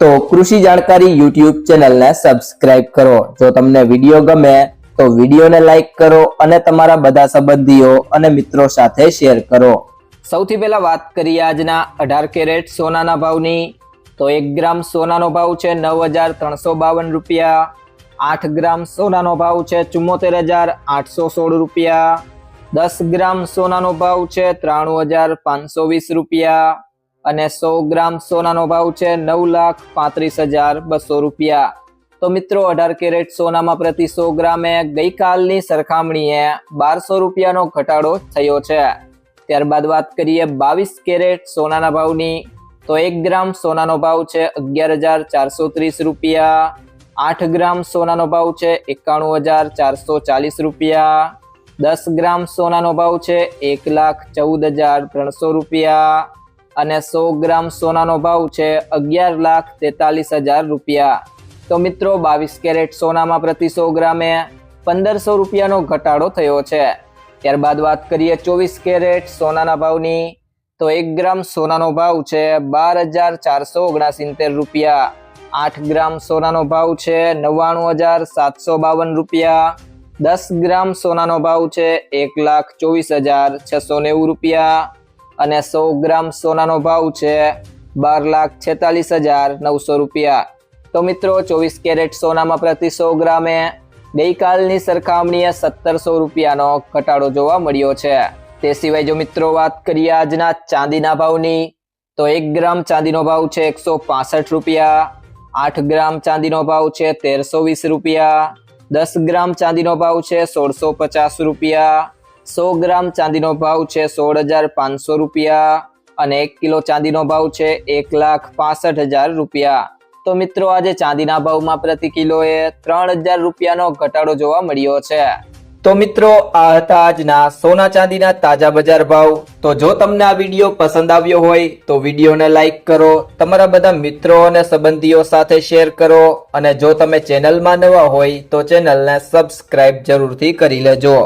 તો કૃષિ જાણકારી યુટ્યુબ ચેનલને સબસ્ક્રાઇબ કરો. જો તમને વીડિયો ગમે, તો વિડીયોને લાઈક કરો અને તમારા બધા સંબંધીઓ અને મિત્રો સાથે શેર કરો. સૌથી પહેલા વાત કરીએ આજના અઢાર કેરેટ સોનાના ભાવની. તો એક ગ્રામ સોનાનો ભાવ છે નવ હજાર ત્રણસો બાવન રૂપિયા. આઠ ગ્રામ સોનાનો ભાવ છે ચુમ્મોતેર હજાર આઠસો સોળ રૂપિયા. દસ ગ્રામ સોનાનો ભાવ છે ત્રાણું હજાર પાંચસો વીસ રૂપિયા. અને સો ગ્રામ સોનાનો ભાવ છે નવ લાખ પાંત્રીસ હજાર બસો રૂપિયા. તો મિત્રો, અઢાર કેરેટ સોનામાં પ્રતિ સો ગ્રામે ગઈકાલની સરખામણીએ બારસો રૂપિયાનો ઘટાડો થયો છે. ત્યારબાદ વાત કરીએ બાવીસ કેરેટ સોનાના ભાવની. તો એક ગ્રામ સોનાનો ભાવ છે અગિયાર હજાર ચારસો ત્રીસ રૂપિયા. આઠ ગ્રામ સોનાનો ભાવ છે એકાણું હજાર ચારસો ચાલીસ રૂપિયા. દસ ગ્રામ સોનાનો ભાવ છે એક લાખ ચૌદ હજાર ત્રણસો રૂપિયા. અને સો ગ્રામ સોનાનો ભાવ છે અગિયાર લાખ તેતાલીસ હજાર રૂપિયા. તો મિત્રો, બાવીસ કેરેટ સોનામાં પ્રતિ સો ગ્રામે પંદરસો રૂપિયાનો ઘટાડો થયો છે. ત્યારબાદ વાત કરીએ ચોવીસ કેરેટ સોનાના ભાવની, તો એક ગ્રામ સોનાનો ભાવ છે બાર હજાર ચારસો ઓગણસિત્તેર રૂપિયા. આઠ ગ્રામ સોનાનો ભાવ છે નવ્વાણું હજાર સાતસો બાવન રૂપિયા. દસ ગ્રામ સોનાનો ભાવ છે એક લાખ ચોવીસ હજાર છસો નેવું રૂપિયા. અને સો ગ્રામ સોનાનો ભાવ છે બાર લાખ છેતાલીસ હજાર નવસો રૂપિયા. તો મિત્રો, ચોવીસ કેરેટ સોનામાં પ્રતિ સો ગ્રામે ગઈકાલની સરખામણીએ સત્તરસો રૂપિયાનો ઘટાડો જોવા મળ્યો છે. તે સિવાય જો મિત્રો વાત કરીએ આજના ચાંદીના ભાવની, તો એક ગ્રામ ચાંદીનો ભાવ છે એકસો પાસઠ રૂપિયા, આઠ ગ્રામ ચાંદીનો ભાવ છે તેરસો વીસ રૂપિયા, દસ ગ્રામ ચાંદીનો ભાવ છે સોળસો પચાસ રૂપિયા સો ગ્રામ ચાંદીનો ભાવ છે સોળ હજાર પાંચસો રૂપિયા અને એક કિલો ચાંદીનો ભાવ છે એક લાખ પાસઠ હજાર રૂપિયા. તો મિત્રો, આજે ચાંદીના ભાવમાં પ્રતિ કિલોએ ત્રણ હજાર રૂપિયાનો ઘટાડો જોવા મળ્યો છે. તો મિત્રો, આ હતા આજના સોના ચાંદીના તાજા બજાર ભાવ. તો જો તમને આ વીડિયો પસંદ આવ્યો હોય, તો વિડીયોને લાઈક કરો, તમારા બધા મિત્રો અને સંબંધીઓ સાથે શેર કરો અને જો તમે ચેનલમાં નવા હોય, તો ચેનલને સબસ્ક્રાઇબ જરૂરથી કરી લેજો.